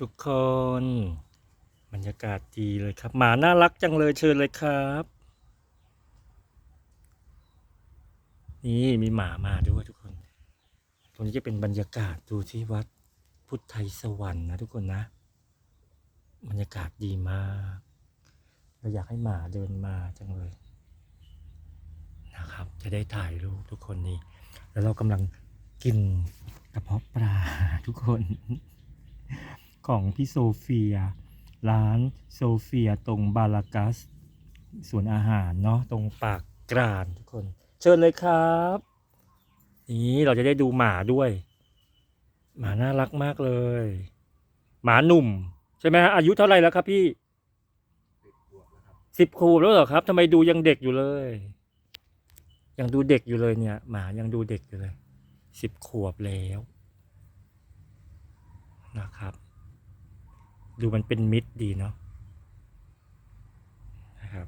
ทุกคน บรรยากาศดีเลยครับ หมาน่ารักจังเลยเชิญเลยครับ นี่มีหมามาด้วยทุกคน ตรงนี้จะเป็นบรรยากาศดูที่วัดพุทธไทยสวรรค์นะทุกคนนะ บรรยากาศดีมากเราอยากให้หมาเดินมาจังเลย นะครับ จะได้ถ่ายรูปทุกคนนี่แล้วเรากำลังกินกระเพาะปลาทุกคน ของพี่โซเฟีย ร้านโซเฟียตรงบาลากัสสวนอาหารเนาะตรงปากกรานทุกคน เชิญเลยครับ นี่เราจะได้ดูหมาด้วย หมาน่ารักมากเลย หมาหนุ่ม ใช่ไหมฮะอายุเท่าไหร่แล้วครับพี่สิบขวบแล้วเหรอครับทำไมดูยังเด็กอยู่เลย ยังดูเด็กอยู่เลยเนี่ย หมายังดูเด็กอยู่เลยสิบขวบแล้วนะครับ ดูมันเป็นมิตรดีเนาะนะครับ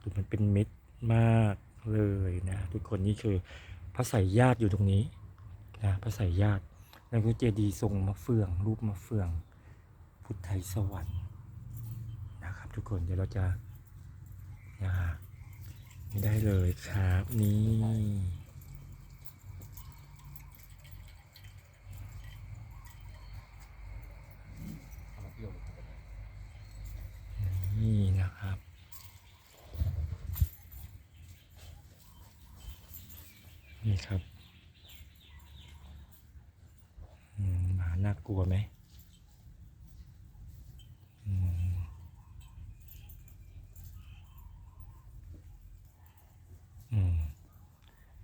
ดูมันเป็นมิตรมากเลยนะ ทุกคนนี่คือพระไสยญาติอยู่ตรงนี้นะพระไสยญาติแล้วก็เจดีย์ทรงมะเฟือง รูปมะเฟือง พุทธไทยสวรรค์นะครับ ทุกคนเดี๋ยวเราจะนะนี่ได้เลยครับนี่นะครับ นี่ครับหมาน่ากลัวไหม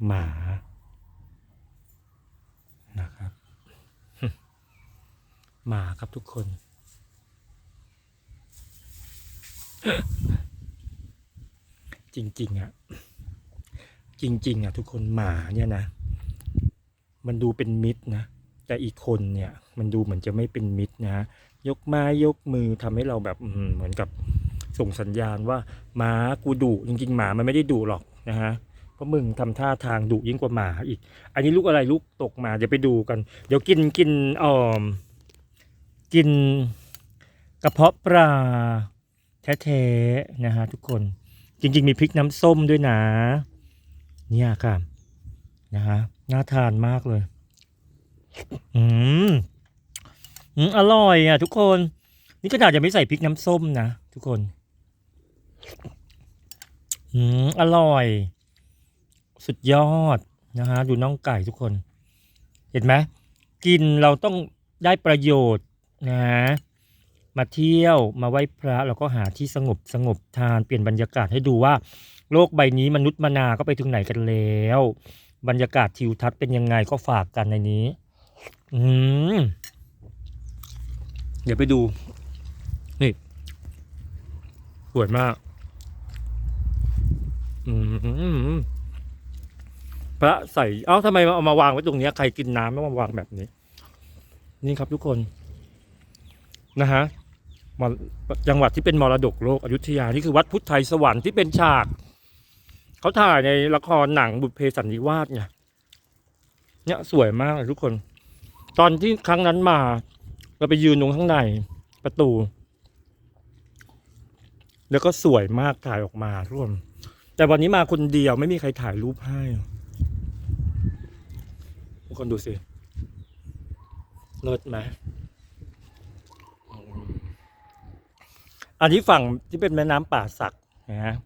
หมานะครับ หมาครับทุกคนจริง ๆอะ จริง ๆอะทุกคนหมาเนี่ยนะ มันดูเป็นมิตรนะ แต่อีกคนเนี่ยมันดูเหมือนจะไม่เป็นมิตรนะยกไม้ยกมือทำให้เราแบบเหมือนกับส่งสัญญาณว่าหมากูดุจริง ๆ หมามันไม่ได้ดุหรอกนะฮะเพราะมึงทำท่าทางดุยิ่งกว่าหมาอีก อันนี้ลูกอะไรลูกตกมาเดี๋ยวไปดูกัน เดี๋ยวกินกินเอ่อกินกระเพาะปลาแท้ๆนะฮะทุกคนจริง ๆ มีพริกน้ำส้มด้วยนะ เนี่ยค่ะนะฮะน่าทานมากเลย อืมอืมอร่อยอะ ทุกคน นี่ขนาดจะไม่ใส่พริกน้ำส้มนะ ทุกคน อืมอร่อย สุดยอดนะฮะดูน้องไก่ทุกคน เห็นไหมกินเราต้องได้ประโยชน์นะมาเที่ยวมาไหว้พระแล้วก็หาที่สงบสงบทานเปลี่ยนบรรยากาศให้ดูว่า โลกใบนี้มนุษย์มนาก็ไปถึงไหนกันแล้ว บรรยากาศทิวทัศน์เป็นยังไงก็ฝากกันในนี้ อืมเดี๋ยวไปดู นี่สวยมาก อืมพระใส่ เอ้าทำไมเอามาวางไว้ตรงนี้ใครกินน้ำแล้วมาวางแบบนี้ นี่ครับทุกคน นะฮะจังหวัดที่เป็นมรดกโลกอยุธยา นี่คือวัดพุทธไทยสวรรค์ที่เป็นฉาก เขาถ่ายในละครหนังบุพเพสันนิวาสไงเนี่ยสวยมากเลยทุกคน ตอนที่ครั้งนั้นมา เราไปยืนตรงข้างในประตู แล้วก็สวยมากถ่ายออกมาทุกคนแต่วันนี้มาคนเดียวไม่มีใครถ่ายรูปให้ทุกคนดูสิเลิศไหมอันนี้ฝั่งที่เป็นแม่น้ำป่าสักนะฮะ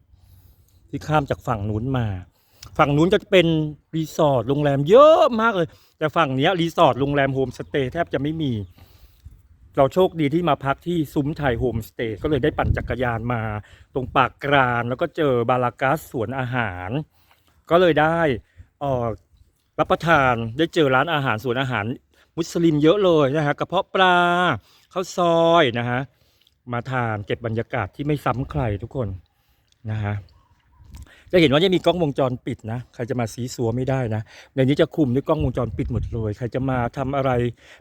ที่ข้ามจากฝั่งนู้นมา ฝั่งนู้นจะเป็นรีสอร์ทโรงแรมเยอะมากเลย แต่ฝั่งเนี้ยรีสอร์ทโรงแรมโฮมสเตย์แทบจะไม่มี เราโชคดีที่มาพักที่ซุ้มไทยโฮมสเตย์ก็เลยได้ปั่นจักรยานมา ตรงปากกรานแล้วก็เจอบาลากัสสวนอาหาร ก็เลยได้ออรับประทานได้เจอร้านอาหารสวนอาหารมุสลิมเยอะเลยนะฮะกระเพาะปลาข้าวซอยนะฮะมาทานเก็บบรรยากาศที่ไม่ซ้ำใครทุกคนนะฮะ จะเห็นว่าจะมีกล้องวงจรปิดนะ ใครจะมาซีซัวไม่ได้นะ ในนี้จะคุมด้วยกล้องวงจรปิดหมดเลย ใครจะมาทำอะไร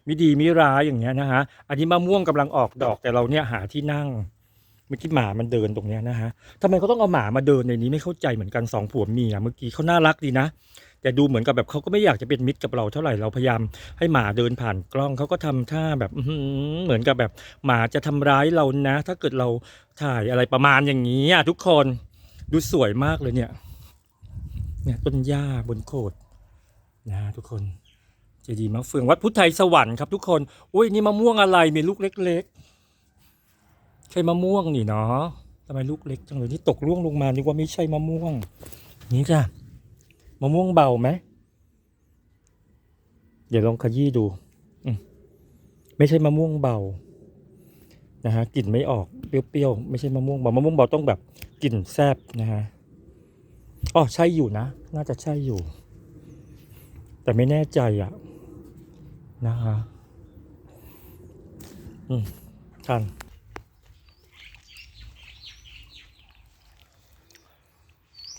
มิดีมิร้ายอย่างเงี้ยนะฮะ อันนี้มะม่วงกำลังออกดอกแต่เราเนี่ยหาที่นั่งเมื่อกี้หมามันเดินตรงเนี้ยนะฮะทำไมเขาต้องเอาหมามาเดินในนี้ไม่เข้าใจเหมือนกันสองผัวเมียเมื่อกี้เขาน่ารักดีนะ แต่ดูเหมือนกับแบบเขาก็ไม่อยากจะเป็นมิตรกับเราเท่าไหร่เราพยายามให้หมาเดินผ่านกล้องเขาก็ทำท่าแบบเหมือนกับแบบหมาจะทำร้ายเรานะ ถ้าเกิดเราถ่ายอะไรประมาณอย่างนี้ทุกคน ดูสวยมากเลยเนี่ย เนี่ยต้นหญ้าบนโขดนะทุกคนเจดีย์มะเฟืองวัดพุทธไทยสวรรค์ครับทุกคนอุ้ยนี่มะม่วงอะไรมีลูกเล็กๆ ใช่มะม่วงนี่เนาะทำไมลูกเล็กจังเลยนี่ตกร่วงลงมานึกว่าไม่ใช่มะม่วง นี่จ้ะมะม่วงเบาไหมเดี๋ยวลองขยี้ดูไม่ใช่มะม่วงเบานะฮะกลิ่นไม่ออกเปรี้ยวๆไม่ใช่มะม่วงเบามะม่วงเบาต้องแบบ กลิ่นแซบนะฮะอ๋อใช่อยู่นะ น่าจะใช่อยู่ แต่ไม่แน่ใจอะนะฮะอืมทัน